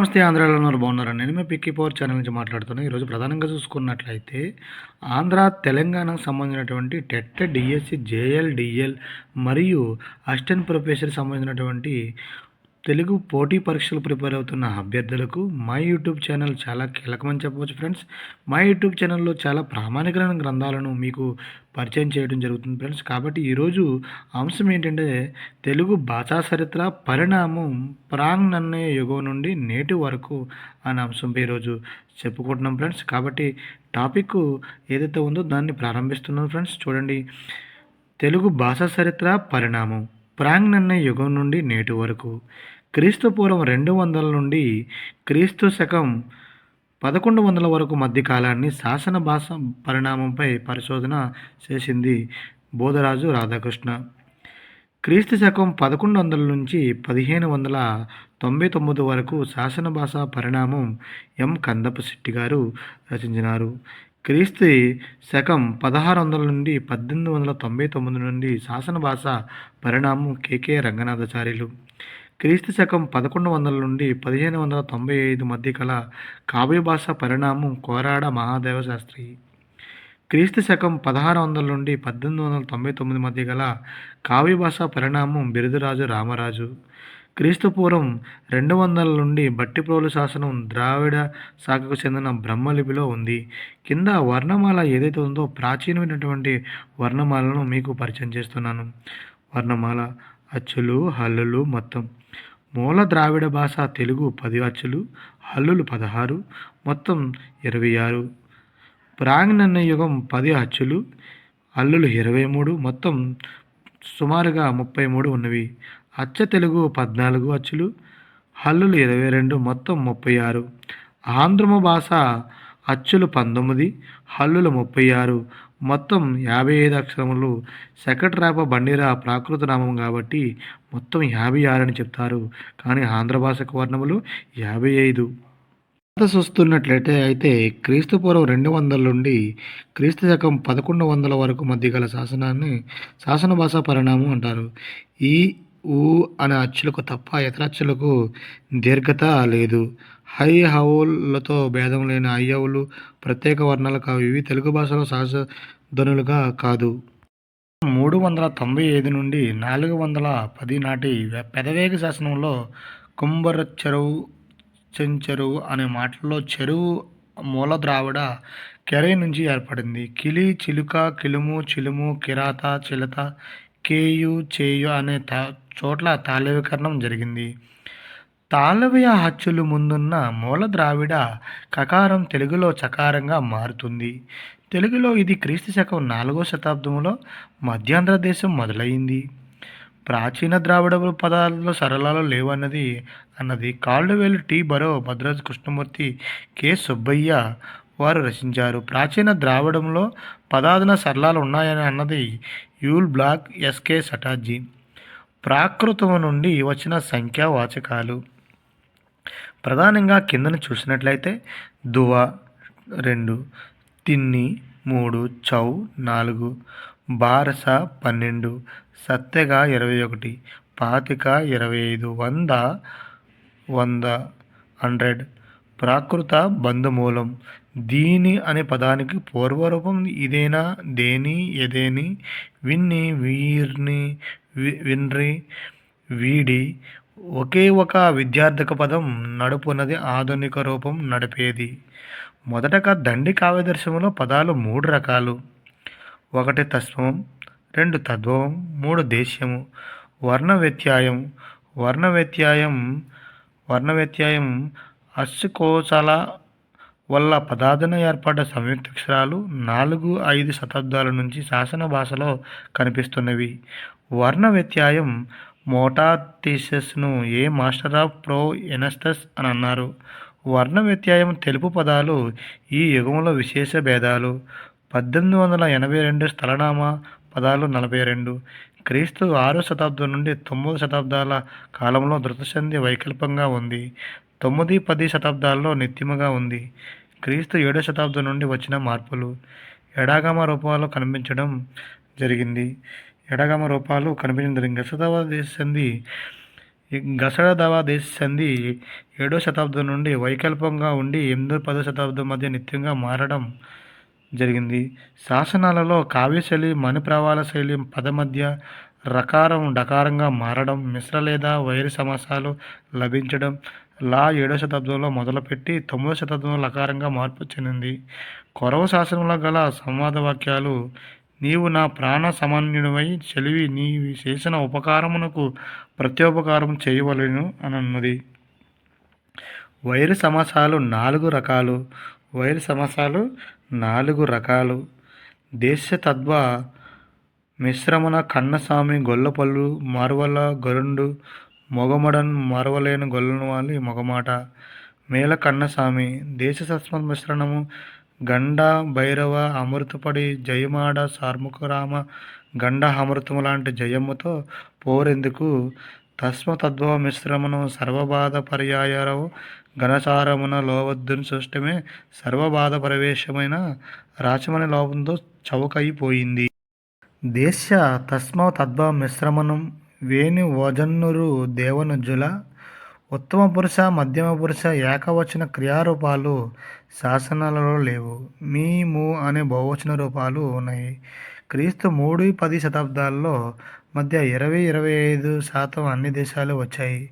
నమస్తే ఆంధ్రాలో ఉన్నారు బాగున్నారా? నేను మీ పిక్కి పవర్ ఛానల్ నుంచి మాట్లాడుతున్నాను ఈరోజు ప్రధానంగా చూసుకున్నట్లయితే ఆంధ్ర తెలంగాణకు సంబంధించినటువంటి టెట్ డిఎస్సి జేఎల్ డిఎల్ మరియు అసిస్టెంట్ ప్రొఫెసర్ సంబంధించినటువంటి తెలుగు పోటీ పరీక్షలు ప్రిపేర్ అవుతున్న అభ్యర్థులకు మా యూట్యూబ్ ఛానల్ చాలా కీలకమని చెప్పవచ్చు ఫ్రెండ్స్. మా యూట్యూబ్ ఛానల్లో చాలా ప్రామాణికమైన గ్రంథాలను మీకు పరిచయం చేయడం జరుగుతుంది ఫ్రెండ్స్. కాబట్టి ఈరోజు అంశం ఏంటంటే తెలుగు భాషా చరిత్ర పరిణామం ప్రాంగ్ నన్నయ యుగం నుండి నేటి వరకు అనే అంశంపై ఈరోజు చెప్పుకుంటున్నాం ఫ్రెండ్స్. కాబట్టి టాపిక్ ఏదైతే ఉందో దాన్ని ప్రారంభిస్తున్నాం ఫ్రెండ్స్. చూడండి. తెలుగు భాషా చరిత్ర పరిణామం. ప్రాంగ్నన్న యుగం నుండి నేటి వరకు. క్రీస్తుపూర్వం రెండు వందల నుండి క్రీస్తు శకం పదకొండు వందల వరకు మధ్య కాలాన్ని శాసన భాష పరిణామంపై పరిశోధన చేసింది బోధరాజు రాధాకృష్ణ. క్రీస్తు శకం పదకొండు వందల నుంచి పదిహేను వందల తొంభై తొమ్మిది వరకు శాసన భాష పరిణామం ఎం. కందపశెట్టి గారు రచించినారు. క్రీస్తు శకం పదహారు వందల నుండి పద్దెనిమిది వందల తొంభై తొమ్మిది నుండి శాసన భాష పరిణామం కేకే రంగనాథాచార్యులు. క్రీస్తు శకం పదకొండు వందల నుండి పదిహేను వందల తొంభై ఐదు మధ్య కల కావ్య భాష పరిణామం కోరాడ మహాదేవ శాస్త్రి క్రీస్తు శకం పదహారు వందల నుండి పద్దెనిమిది వందల తొంభై తొమ్మిది మధ్య గల కావ్య భాష పరిణామం బిరుదురాజు రామరాజు. క్రీస్తుపూర్వం రెండు వందల నుండి బట్టిప్రోలు శాసనం ద్రావిడ శాఖకు చెందిన బ్రహ్మలిపిలో ఉంది. కింద వర్ణమాల ఏదైతే ఉందో ప్రాచీనమైనటువంటి వర్ణమాలను మీకు పరిచయం చేస్తున్నాను. వర్ణమాల అచ్చులు హల్లులు మొత్తం. మూల ద్రావిడ భాష తెలుగు పది అచ్చులు హల్లులు పదహారు మొత్తం ఇరవై ఆరు. ప్రాంగ్నన్న యుగం పది అచ్చులు అల్లులు ఇరవై మూడు మొత్తం సుమారుగా ముప్పై మూడు ఉన్నవి. అచ్చ తెలుగు పద్నాలుగు అచ్చులు హల్లులు ఇరవై రెండు మొత్తం ముప్పై ఆరు. ఆంధ్రమ భాష అచ్చులు పంతొమ్మిది హల్లులు ముప్పై ఆరు. మొత్తం యాభై ఐదు అక్షరములు సెకట్రాప బండిరా ప్రాకృత నామం కాబట్టి మొత్తం యాభై ఆరు అని చెప్తారు. కానీ ఆంధ్ర భాషకు వర్ణములు యాభై ఐదు. చూస్తున్నట్లయితే అయితే క్రీస్తు పూర్వం రెండు వందల నుండి క్రీస్తు శకం పదకొండు వందల వరకు మధ్య గల శాసనాన్ని శాసన భాషా పరిణామం అంటారు. ఈ ఊ అనే అచ్చులకు తప్ప ఇతర అచ్చులకు దీర్ఘత లేదు. హై హౌలతో భేదం లేని అయ్యవులు ప్రత్యేక వర్ణాలు కావు. ఇవి తెలుగు భాషలో సహజ ధ్వనులుగా కాదు. మూడు వందల తొంభై ఐదు నుండి నాలుగు వందల పది నాటి పెదవేగ శాసనంలో కుంభర చెరువు చెంచెరువు అనే మాటల్లో చెరువు మూల ద్రావిడ కెరై నుంచి ఏర్పడింది. కిలి చిలుక కిలుము చిలుము కిరాత చిలత కేయు చేయు అనే తా చోట్ల తాళవీకరణం జరిగింది. తాళవ్య హచ్చులు ముందున్న మూల ద్రావిడ కకారం తెలుగులో చకారంగా మారుతుంది. తెలుగులో ఇది క్రీస్తు శకం నాలుగో శతాబ్దంలో మధ్యాంధ్ర దేశం మొదలైంది. ప్రాచీన ద్రావిడ పదాలలో సరళాలు లేవన్నది అన్నది Caldwell T. Burrow Bhadriraju Krishnamurti K. Subbayya వారు రచించారు. ప్రాచీన ద్రావిడంలో పదార్థన సరళాలు ఉన్నాయని అన్నది యూల్ బ్లాక్ ఎస్కే సటాజీ ప్రాకృతం నుండి వచ్చిన సంఖ్యావాచకాలు ప్రధానంగా కిందను చూసినట్లయితే దువ రెండు తిన్ని మూడు చౌ నాలుగు బారస పన్నెండు సత్తెగ ఇరవై ఒకటి పాతిక ఇరవై ఐదు వంద వంద హండ్రెడ్ ప్రాకృత బంధమూలం. దీని అనే పదానికి పూర్వరూపం ఇదేనా దేని ఎదేని విన్ని వీర్ని విన్రి వీడి ఒకే ఒక విద్యార్థిక పదం నడుపున్నది ఆధునిక రూపం నడిపేది. మొదటగా దండి కావ్యదర్శంలో పదాలు మూడు రకాలు. ఒకటి తత్వం రెండు తద్వం మూడు దేశ్యము. వర్ణ వ్యత్యాయం వర్ణ వ్యత్యాయం వర్ణ వ్యత్యాయం అశ్చుకోశాల వల్ల పదార్థన ఏర్పడ్డ సంయుక్తాక్షరాలు నాలుగు ఐదు శతాబ్దాల నుంచి శాసన భాషలో కనిపిస్తున్నవి. వర్ణ వ్యత్యాయం మోటాథీసెస్ను ఏ మాస్టర్ ఆఫ్ ప్రో ఎనస్టస్ అని అన్నారు. వర్ణ వ్యత్యాయం తెలుపు పదాలు ఈ యుగంలో విశేష భేదాలు. పద్దెనిమిది వందల ఎనభై రెండు స్థలనామా పదాలు నలభై రెండు. క్రీస్తు ఆరో శతాబ్దం నుండి తొమ్మిది శతాబ్దాల కాలంలో ధృతసంధి వైకల్పంగా ఉంది. తొమ్మిది పది శతాబ్దాల్లో నిత్యముగా ఉంది. క్రీస్తు ఏడో శతాబ్దం నుండి వచ్చిన మార్పులు. ఎడాగమ రూపాలు కనిపించడం జరిగింది. ఎడగమ రూపాలు కనిపించడం జరిగింది దేశంది సంధి ఈ గసడదవ దేశ సంధి ఏడో శతాబ్దం నుండి వైకల్పంగా ఉండి ఎనిమిదో పదో శతాబ్దం మధ్య నిత్యంగా మారడం జరిగింది. శాసనాలలో కావ్యశైలి మణిప్రవాళ శైలి పద మధ్య రకారం డకారంగా మారడం మిశ్ర లేదా వైరు సమాసాలు లభించడం లా ఏడో శతాబ్దంలో మొదలుపెట్టి తొమ్మిదో శతాబ్దంలో లకారంగా మార్పు చెందింది. కొరవ శాసనంలో గల సంవాద వాక్యాలు నీవు నా ప్రాణ సమన్యుడమై చెలివి నీవు చేసిన ఉపకారమునకు ప్రత్యోపకారం చేయవలెను అని అన్నది వైరు సమాసాలు నాలుగు రకాలు. వైరు సమాసాలు నాలుగు రకాలు. దేశ తద్వ మిశ్రమణ కన్నస్వామి గొల్లపల్లు మరవల గరుండు మొగమడన్ మరవలేని గొల్లనవాలి మొగమాట. మేల కన్నస్వామి దేశ సస్మ మిశ్రణము గండ భైరవ అమృతపడి జయమాడ సార్ముఖరామ గండ అమృతము లాంటి జయముతో పోరెందుకు తస్మ తద్వ మిశ్రమను సర్వబాధ పర్యాయరవు ఘనసారమున లోవద్దును సృష్టమే సర్వబాధ ప్రవేశమైన రాచమని లోపంతో చౌకైపోయింది. దేశ తస్మ తద్భవ మిశ్రమణం వేణి ఓజన్నురు దేవనుజుల ఉత్తమ పురుష మధ్యమ పురుష ఏకవచన క్రియారూపాలు శాసనాలలో లేవు. మీ అనే బహువచన రూపాలు ఉన్నాయి. క్రీస్తు మూడు పది శతాబ్దాల్లో మధ్య ఇరవై ఇరవై ఐదు శాతం అన్ని దేశాలు వచ్చాయి.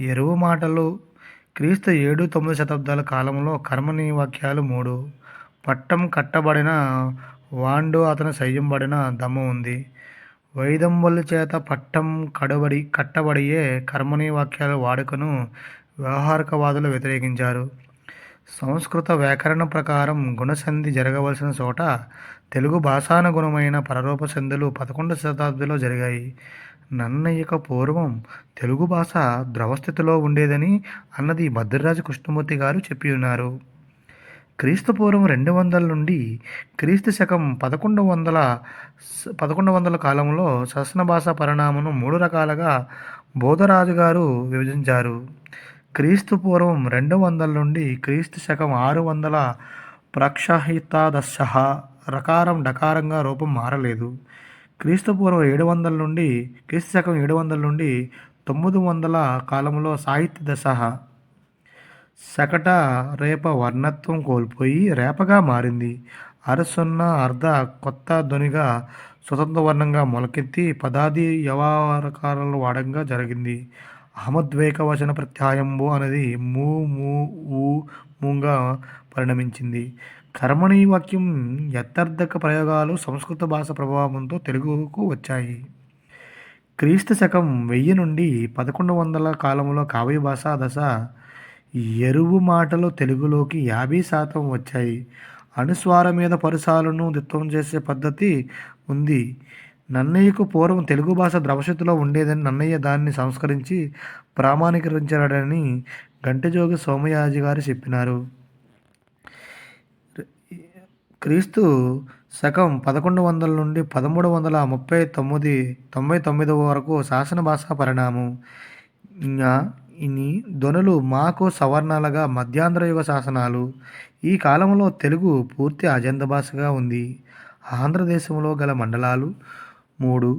ఎరువు మాటలు క్రీస్తు ఏడు తొమ్మిది శతాబ్దాల కాలంలో కర్మని వాక్యాలు మూడు. పట్టం కట్టబడిన వాండు అతను సయ్యంబడిన దమ్ము ఉంది. వైదంబుల చేత పట్టం కడబడి కట్టబడియే కర్మని వాక్యాల వాడుకను వ్యవహారికవాదులు వ్యతిరేకించారు. సంస్కృత వ్యాకరణ ప్రకారం గుణసంధి జరగవలసిన చోట తెలుగు భాషానుగుణమైన పరరూప సంధులు పదకొండు శతాబ్దిలో జరిగాయి. నన్నయ్యక పూర్వం తెలుగు భాష ద్రవస్థితిలో ఉండేదని అన్నది భద్రరాజు కృష్ణమూర్తి గారు చెప్పి ఉన్నారు. క్రీస్తు పూర్వం రెండు వందల నుండి క్రీస్తు శకం పదకొండు వందల పదకొండు వందల కాలంలో శాసన భాష పరిణామను మూడు రకాలుగా బోధరాజు గారు విభజించారు. క్రీస్తు పూర్వం రెండు వందల నుండి క్రీస్తు శకం ఆరు వందల ప్రక్షహితాదశ రకారం డకారంగా రూపం మారలేదు. క్రీస్తు పూర్వం ఏడు వందల నుండి క్రీస్తు శకం ఏడు వందల నుండి తొమ్మిది వందల కాలంలో సాహిత్య దశ శకట రేప వర్ణత్వం కోల్పోయి రేపగా మారింది. అరసున్న అర్ధ కొత్త ధ్వనిగా స్వతంత్ర వర్ణంగా మొలకెత్తి పదాది వ్యవహారకాలను వాడంగా జరిగింది. అహమద్వేక వచన ప్రత్యాయంబు అనేది మూ మూ ఊ మూగా పరిణమించింది. కర్మణి వాక్యం యథార్థక ప్రయోగాలు సంస్కృత భాష ప్రభావంతో తెలుగుకు వచ్చాయి. క్రీస్తు శకం వెయ్యి నుండి పదకొండు వందల కాలంలో కావ్య భాష దశ ఎరువు మాటలు తెలుగులోకి యాభై శాతం వచ్చాయి. అనుస్వార మీద పరుసాలను దిత్వం చేసే పద్ధతి ఉంది. నన్నయ్యకు పూర్వం తెలుగు భాష ద్రవశతిలో ఉండేదని నన్నయ్య దాన్ని సంస్కరించి ప్రామాణీకరించాడని గంటజోగి సోమయాజి గారు చెప్పినారు. క్రీస్తు శకం పదకొండు వందల నుండి పదమూడు వందల ముప్పై తొమ్మిది తొంభై తొమ్మిది వరకు శాసన భాషా పరిణామం. ఇంకా ధ్వనులు మాకు సవర్ణాలుగా మధ్యాంధ్ర యుగ శాసనాలు. ఈ కాలంలో తెలుగు పూర్తి అజంత భాషగా ఉంది. ఆంధ్రదేశంలో గల మండలాలు మూడు.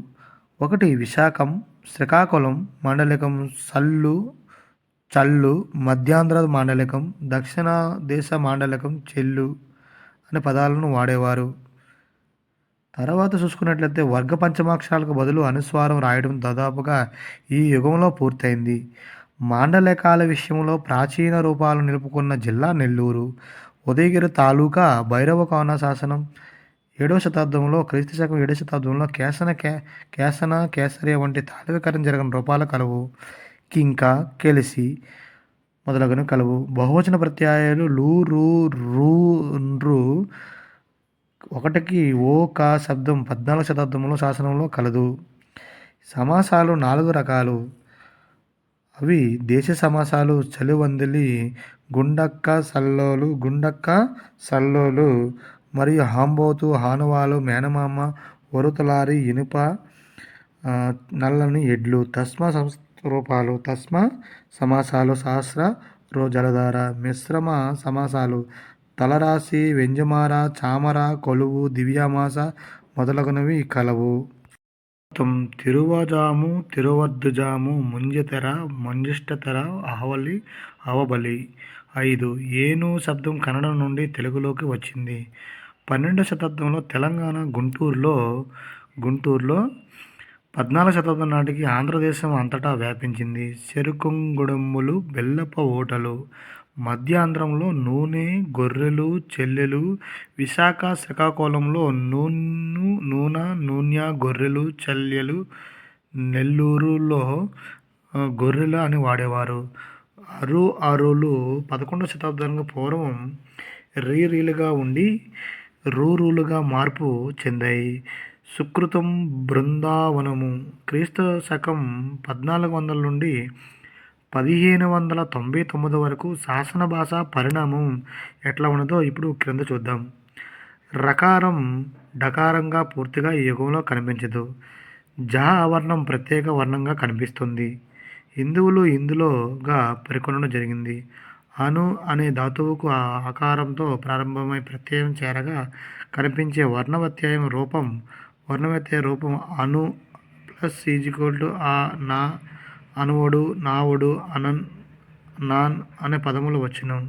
ఒకటి విశాఖం శ్రీకాకుళం మండలికం సల్లు చల్లు మధ్యాంధ్ర మాండలికం దక్షిణ దేశ మాండలికం చెల్లు అనే పదాలను వాడేవారు. తర్వాత చూసుకున్నట్లయితే వర్గ పంచమాక్షరాలకు బదులు అనుస్వారం రాయడం దాదాపుగా ఈ యుగంలో పూర్తయింది. మాండలికాల విషయంలో ప్రాచీన రూపాలు నిలుపుకున్న జిల్లా నెల్లూరు ఉదయగిరి తాలూకా భైరవ కోన శాసనం ఏడవ శతాబ్దంలో క్రీస్తు శకం ఏడవ శతాబ్దంలో కేసన కే కేసన కేసరియ వంటి తాళవికరణ జరిగిన రూపాలు కలవు కింక కెలిసి మొదలగునవి కలవు. బహువచన ప్రత్యయాలు లు రు రు రు ఒకటికి ఓ కా శబ్దం పద్నాలుగు శతాబ్దంలో శాసనంలో కలదు. సమాసాలు నాలుగు రకాలు. అవి దేశ సమాసాలు చలివందిలి గుండక్క సల్లోలు గుండక్క సల్లోలు మరియు హాంబోతు హానువాలు మేనమామ వరుతలారి ఇనుప నల్లని ఎడ్లు తస్మ సంస్ రూపాలు తస్మ సమాసాలు సహస్ర రోజలధార మిశ్రమ సమాసాలు తలరాశి వెంజమార చామర కొలువు దివ్యామాస మొదలగునవి కలవు. మొత్తం తిరువజాము తిరువద్దుజాము ముంజతెర మంజిష్టతెర అహవలి అవబలి. ఐదు. ఏను శబ్దం కన్నడం నుండి తెలుగులోకి వచ్చింది. పన్నెండవ శతాబ్దంలో తెలంగాణ గుంటూరులో గుంటూరులో పద్నాలుగు శతాబ్దం నాటికి ఆంధ్రదేశం అంతటా వ్యాపించింది. చెరుకుంగుడమ్ములు బెల్లప ఓటలు మధ్యాంధ్రంలో నూనె గొర్రెలు చెల్లెలు విశాఖ శ్రీకాకుళంలో నూనె నూనె నూనె గొర్రెలు చెల్లెలు నెల్లూరులో గొర్రెలు అని వాడేవారు. అరు అరులు పదకొండవ శతాబ్దానికి పూర్వం రీరీలుగా ఉండి రూరులుగా మార్పు చెందాయి. సుకృతం బృందావనము. క్రీస్తు శకం పద్నాలుగు వందల నుండి పదిహేను వందల తొంభై తొమ్మిది వరకు శాసన భాష పరిణామం ఎట్లా ఉన్నదో ఇప్పుడు క్రింద చూద్దాం. రకారం డకారంగా పూర్తిగా ఈ యుగంలో కనిపించదు. జహ వర్ణం ప్రత్యేక వర్ణంగా కనిపిస్తుంది. హిందువులు ఇందులోగా పేర్కొనడం జరిగింది. అను అనే ధాతువుకు ఆ ఆకారంతో ప్రారంభమై ప్రత్యయం చేరగా కనిపించే వర్ణవ్యత్యయం రూపం వర్ణవ్యత్యయ రూపం అను ప్లస్ ఈజ్వల్ టు ఆ నా అనువుడు నావుడు అనన్ నాన్ అనే పదములు వచ్చిన.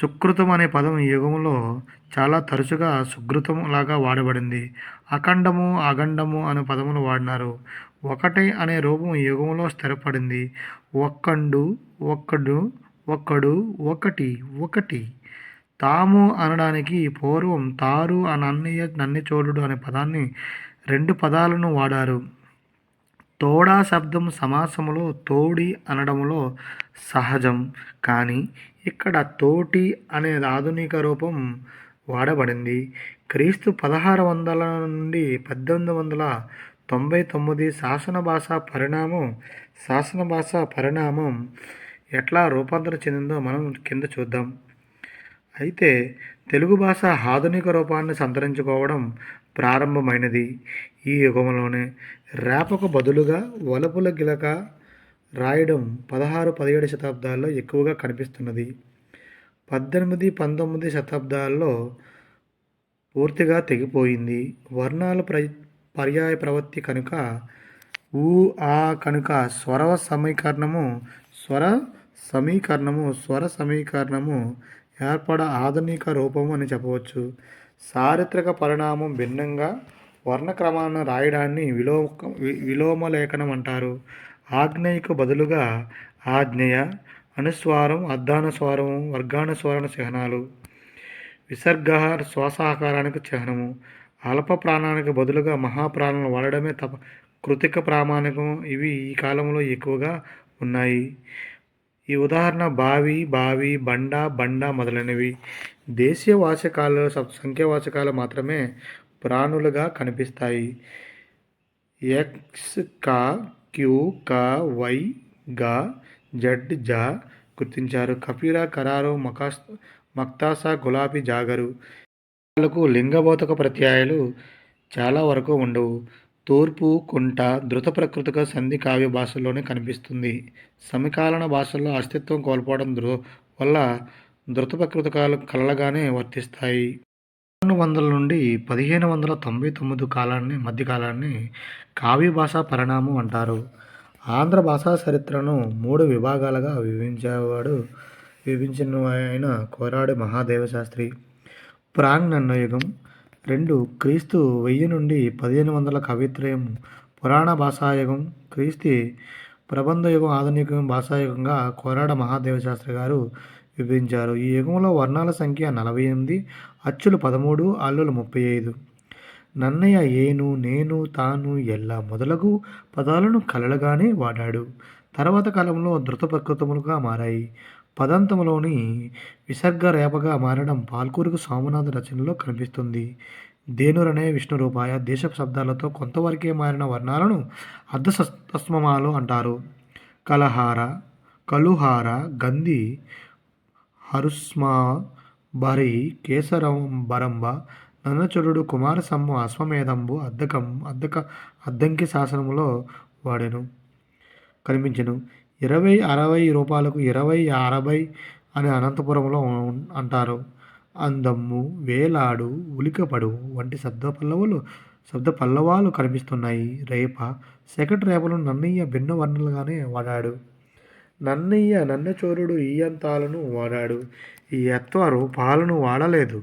సుకృతం అనే పదం యుగంలో చాలా తరచుగా సుకృతం లాగా వాడబడింది. అఖండము అఖండము అనే పదములు వాడినారు. ఒకటి అనే రూపం యుగంలో స్థిరపడింది. ఒక్కండు ఒక్కడు ఒక్కడు ఒకటి ఒకటి. తాము అనడానికి పూర్వం తారు అని అన్నయ్య నన్నిచోళుడు అనే పదాన్ని రెండు పదాలను వాడారు. తోడా శబ్దం సమాసములో తోడి అనడంలో సహజం. కానీ ఇక్కడ తోటి అనే ఆధునిక రూపం వాడబడింది. క్రీస్తు పదహారు వందల నుండి పద్దెనిమిది వందల తొంభై తొమ్మిది శాసన భాష పరిణామం శాసన భాష పరిణామం ఎట్లా రూపాంతరం చెందిందో మనం కింద చూద్దాం. అయితే తెలుగు భాష ఆధునిక రూపాన్ని సంతరించుకోవడం ప్రారంభమైనది. ఈ యుగంలోనే రేపకు బదులుగా వలపుల గిలక రాయడం పదహారు పదిహేడు శతాబ్దాల్లో ఎక్కువగా కనిపిస్తున్నది. పద్దెనిమిది పంతొమ్మిది శతాబ్దాల్లో పూర్తిగా తెగిపోయింది. వర్ణాల ప్ర పర్యాయ ప్రవృత్తి కనుక ఊ ఆ కనుక స్వర సమీకరణము స్వర సమీకరణము స్వర సమీకరణము ఏర్పడ ఆధునిక రూపము అని చెప్పవచ్చు. చారిత్రక పరిణామం భిన్నంగా వర్ణక్రమాన్ని రాయడాన్ని విలో విలోమలేఖనం అంటారు. ఆగ్నేయకు బదులుగా ఆజ్ఞేయ అనుస్వారం అర్ధానుస్వారం వర్గానుస్వరణ చిహ్నాలు. విసర్గ శ్వాసాకారానికి చిహ్నము. అల్ప ప్రాణానికి బదులుగా మహాప్రాణాలు వాడడమే తప కృతిక ప్రామాణికం ఇవి ఈ కాలంలో ఎక్కువగా ఉన్నాయి. ఈ ఉదాహరణ బావి బావి బండ బండ మొదలైనవి. దేశీయ వాచకాలు సంఖ్యావాచకాలు మాత్రమే ప్రాణులుగా కనిపిస్తాయి. ఎక్స్ కా క్యూ కా వై గా జడ్ జా గుర్తించారు. కపిల కరారు మకాస్ మక్తాసా గులాబీ జాగరు. లకు లింగబోధక ప్రత్యయాలు చాలా వరకు ఉండవు. తూర్పు కుంట ధృత ప్రకృతిక సంధి కావ్య భాషలోనే కనిపిస్తుంది. సమకాలీన భాషల్లో అస్తిత్వం కోల్పోవడం దృ వల్ల ధృత ప్రకృతికాలు కలలుగానే వర్తిస్తాయి. పన్నెండు వందల నుండి పదిహేను వందల తొంభై తొమ్మిది కాలాన్ని మధ్యకాలాన్ని కావ్య భాషా పరిణామం అంటారు. ఆంధ్ర భాషా చరిత్రను మూడు విభాగాలుగా విభజించేవాడు విభజించిన ఆయన కోరాడి మహాదేవ శాస్త్రి ప్రాంగ్ నన్నయుగం రెండు క్రీస్తు వెయ్యి నుండి పదిహేను వందల కవిత్రయం పురాణ భాషాయుగం క్రీస్తు ప్రబంధ యుగం ఆధునిక భాషాయుగంగా కోరాడ మహాదేవ శాస్త్రి గారు విభజించారు. ఈ యుగంలో వర్ణాల సంఖ్య నలభై ఎనిమిది అచ్చులు పదమూడు అల్లులు ముప్పై ఐదు. నన్నయ్య ఏను నేను తాను ఎల్ల మొదలగు పదాలను కలలుగానే వాడాడు. తర్వాత కాలంలో ధృత ప్రకృతములుగా మారాయి. పదంతములోని విసర్గ రేపగా మారడం పాల్కూరుకు సోమనాథ రచనలో కనిపిస్తుంది. దేనురనే విష్ణు రూపాయ దేశ శబ్దాలతో కొంతవరకే మారిన వర్ణాలను అర్ధసస్తస్మమాలు అంటారు. కలహార కలుహార గంధి హరుస్మా బరి కేసరం బరంబ నన్నచరుడు కుమారసమ్ము అశ్వమేధంబు అద్దకం అద్దక అద్దంకి శాసనములో వాడెను. కనిపించెను. ఇరవై అరవై రూపాయలకు ఇరవై అరవై అని అనంతపురంలో అంటారు. అందమ్ము వేలాడు ఉలికపడు వంటి శబ్ద పల్లవులు శబ్ద పల్లవాలు కనిపిస్తున్నాయి. రేప సెకండ్ రేపలను నన్నయ్య భిన్న వర్ణలుగానే వాడాడు. నన్నయ్య నన్నచోరుడు ఈయంతాలను వాడాడు. ఈ యత్వ రూపాలను వాడలేదు.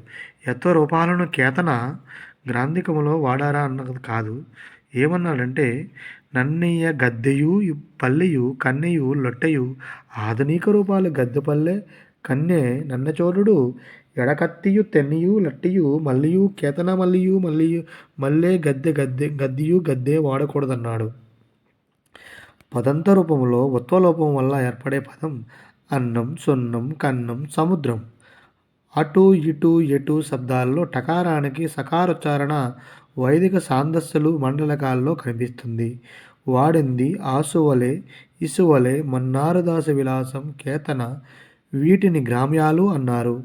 యత్వ రూపాలను కేతన గ్రాంధికములో వాడారా అన్నది కాదు. ఏమన్నాడంటే నన్నయ్య గద్దెయు పల్లెయు కన్నెయు లొట్టయు ఆధునిక రూపాలు గద్దెపల్లె కన్నె నన్నచోరుడు ఎడకత్తియు తెన్నియు లట్టియు మల్లియు కేతన మల్లియు మల్లియు మల్లే గద్దె గద్దె గద్దియు గద్దె వాడకూడదన్నాడు. పదంత రూపంలో ఉత్వలోపం వల్ల ఏర్పడే పదం అన్నం సున్నం కన్నం సముద్రం. అటు ఇటు ఎటు శబ్దాల్లో టకారానికి సకారోచ్చారణ వైదిక సాందస్సులు మండలకాల్లో కనిపిస్తుంది. వాడింది ఆసువలే ఇసువలే మన్నారదాస విలాసం కేతన వీటిని గ్రామ్యాలు అన్నారు.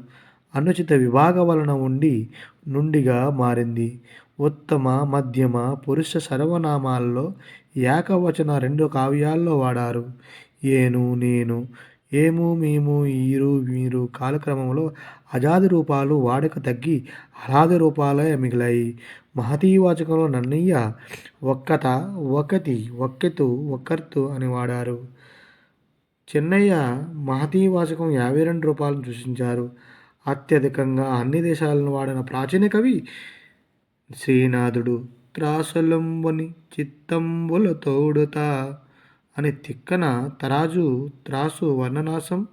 అనుచిత విభాగ వలన ఉండి నుండిగా మారింది. ఉత్తమ మధ్యమ పురుష సర్వనామాల్లో ఏకవచన రెండు కావ్యాల్లో వాడారు. ఏను నేను ఏము మేము ఈరు వీరు కాలక్రమంలో అజాది రూపాలు వాడక తగ్గి అలాది రూపాలే మిగిలాయి. మహతీవాచకంలో నన్నయ్య ఒక్కత ఒకటి ఒక్కెతు ఒక్కర్తు అని వాడారు. చెన్నయ్య మహతీవాచకం యాభై రెండు రూపాయలను సూచించారు అత్యధికంగా అన్ని దేశాలను వాడిన ప్రాచీన కవి శ్రీనాథుడు. త్రాసలంబని చిత్తంబుల తోడుతా అని తిక్కన తరాజు త్రాసు వర్ణనాశం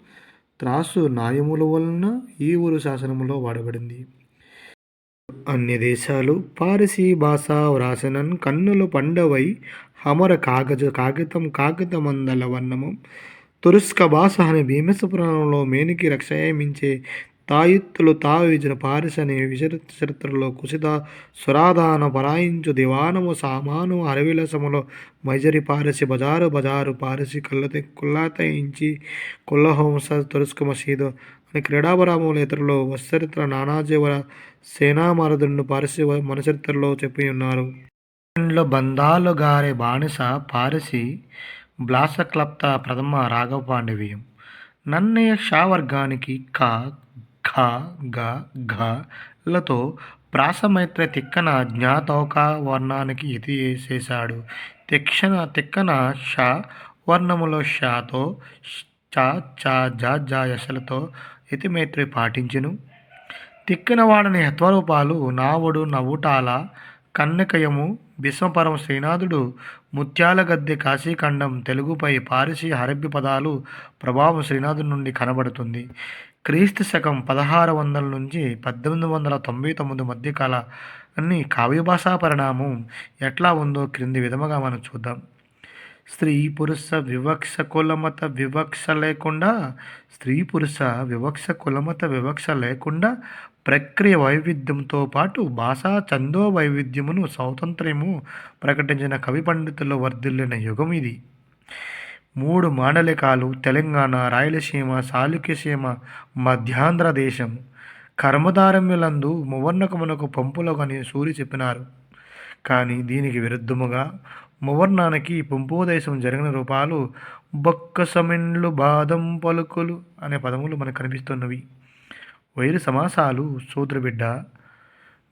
త్రాసు నాయముల వలన ఈ ఊరు శాసనములో వాడబడింది. అన్య దేశాలు పారసీ భాష వ్రాసనన్ కన్నులు పండవై హమర కాగజ కాగితం కాగితమందల వర్ణము. తురుస్క భాష అని భీమస పురాణంలో మేనికి రక్షయమించే తాయిత్తులు తావిజన పారిసని విచరిత చరిత్రలో కుసిత సురాధాన పరాయించు దివానము సామాను అరవిలసములో మైజరి పారసి బజారు బజారు పారసి కల్లత కుల్లాతయించి కుల్లహంస తురుసుకు మసీదు అని క్రీడాభరాముల ఇతరులు వశ్చరిత్ర నానాజీవర సేనామరదుండు పారసి మనచరిత్రలో చెప్పి ఉన్నారు బంధాలు గారే బానిస పారసి బ్లాసక్లప్త ప్రథమ రాఘవ పాండవీయం నన్నయ్య షా వర్గానికి కా ఖ గ ఘ లతో ప్రాసమైత్ర తిక్కన జ్ఞాతౌక వర్ణానికి ఇతి చేశాడు. తిక్షణ తిక్కన ష వర్ణములో షాతో చ చ జ జ యశలతో ఇతిమైత్రి పాటించును. తిక్కిన వాడని హత్వరూపాలు నావుడు నవ్వుటాల కన్నకయము భీష్మపరం శ్రీనాథుడు ముత్యాల గద్దె కాశీఖండం తెలుగుపై పారిసి హరబ్బి పదాలు ప్రభావం శ్రీనాథుడి నుండి కనబడుతుంది. క్రీస్తు శకం పదహారు వందల నుంచి పద్దెనిమిది వందల తొంభై తొమ్మిది మధ్యకాల అన్ని కావ్యభాషా పరిణామం ఎట్లా ఉందో క్రింది విధముగా మనం చూద్దాం. స్త్రీ పురుష వివక్ష కులమత వివక్ష లేకుండా స్త్రీ పురుష వివక్ష కులమత వివక్ష లేకుండా ప్రక్రియ వైవిధ్యంతో పాటు భాషా చందో వైవిధ్యమును స్వాతంత్ర్యము ప్రకటించిన కవి పండితుల్లో వర్ధిల్లిన యుగం ఇది. మూడు మాండలికాలు తెలంగాణ రాయలసీమ సాళుక్యసీమ మధ్యాంధ్ర దేశం కర్మధారమ్యులందు మువర్ణకమునకు పంపులగని సూరి చెప్పినారు. కానీ దీనికి విరుద్ధముగా మువర్ణానికి పంపోదేశం జరిగిన రూపాలు బొక్కసమిండ్లు బాదం పలుకులు అనే పదములు మనకు కనిపిస్తున్నవి. వైరు సమాసాలు సూత్రబిడ్డ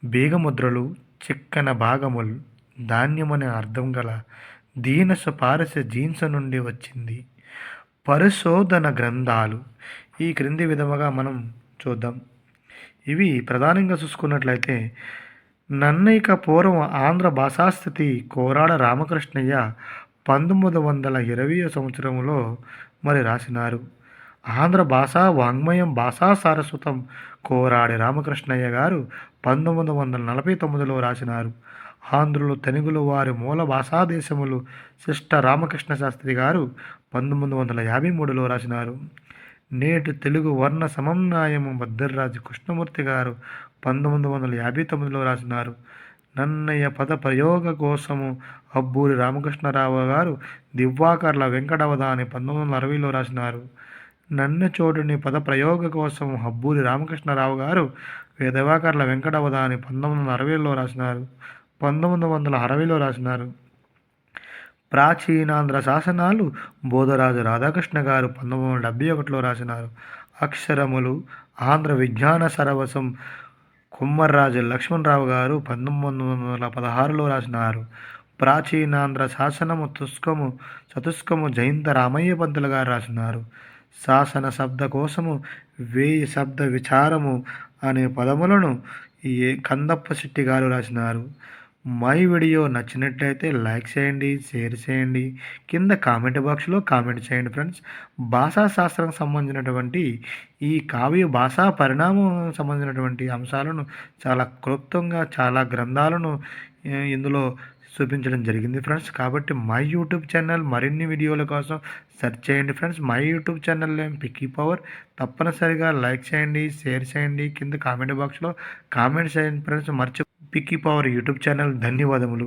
బీగముద్రలు చిక్కన భాగములు ధాన్యమనే అర్థం గల దీనస పారస జీన్స్ నుండి వచ్చింది. పరిశోధన గ్రంథాలు. ఈ క్రింది విధముగా మనం చూద్దాం. ఇవి ప్రధానంగా చూసుకున్నట్లయితే నన్నైక పూర్వం ఆంధ్ర భాషాస్థితి కోరాడ రామకృష్ణయ్య పంతొమ్మిది వందల ఇరవై సంవత్సరంలో మరి రాసినారు. ఆంధ్ర భాషా వాంగ్మయం భాషా సారస్వతం కోరాడి రామకృష్ణయ్య గారు పంతొమ్మిది వందల నలభై తొమ్మిదిలో రాసినారు. ఆంధ్రులు తెలుగులు వారి మూల భాషాదేశములు శిష్ట రామకృష్ణ శాస్త్రి గారు పంతొమ్మిది వందల యాభై మూడులో రాసినారు. నేటి తెలుగు వర్ణ సమన్వయము భద్రరాజు కృష్ణమూర్తి గారు పంతొమ్మిది వందల యాభై తొమ్మిదిలో రాసినారు. నన్నయ్య పద ప్రయోగ కోసము అబ్బూరి రామకృష్ణరావు గారు దివ్వాకర్ల వెంకటవదాని పంతొమ్మిది వందల అరవైలో రాసినారు. నన్నచోడుని పద ప్రయోగ కోసం హబ్బూరి రామకృష్ణరావు గారు వేదవాకర్ల వెంకటవదాని పంతొమ్మిది వందల అరవైలో రాసినారు. పంతొమ్మిది వందల అరవైలో రాసినారు. ప్రాచీనాంధ్ర శాసనాలు బోధరాజు రాధాకృష్ణ గారు పంతొమ్మిది వందల డెబ్బై ఒకటిలో రాసినారు. అక్షరములు ఆంధ్ర విజ్ఞాన సరవసం కుమ్మర్రాజు లక్ష్మణరావు గారు పంతొమ్మిది వందల పదహారులో రాసినారు. ప్రాచీనాంధ్ర శాసనము తుష్కము చతుష్కము జయంత రామయ్య పంతులు గారు రాసినారు. శాసన శబ్ద కోసము వేయి శబ్ద విచారము అనే పదములను ఏ కందప్ప శెట్టి గారు రాసినారు. మై వీడియో నచ్చినట్టయితే లైక్ చేయండి షేర్ చేయండి. కింద కామెంట్ బాక్స్లో కామెంట్ చేయండి ఫ్రెండ్స్. భాషా శాస్త్రం సంబంధించినటువంటి ఈ కావ్య భాషా పరిణామం సంబంధించినటువంటి అంశాలను చాలా క్లుప్తంగా చాలా గ్రంథాలను ఇందులో చూపించడం జరిగింది ఫ్రెండ్స్. కాబట్టి మై యూట్యూబ్ ఛానల్ మరిన్ని వీడియోల కోసం సెర్చ్ చేయండి friends. My YouTube channel name Picky Power. తప్పనిసరిగా లైక్ చేయండి షేర్ చేయండి. కింద కామెంట్ బాక్స్లో కామెంట్ చేయండి ఫ్రెండ్స్. మర్చి పిక్కీ పవర్ యూట్యూబ్ ఛానల్. ధన్యవాదములు.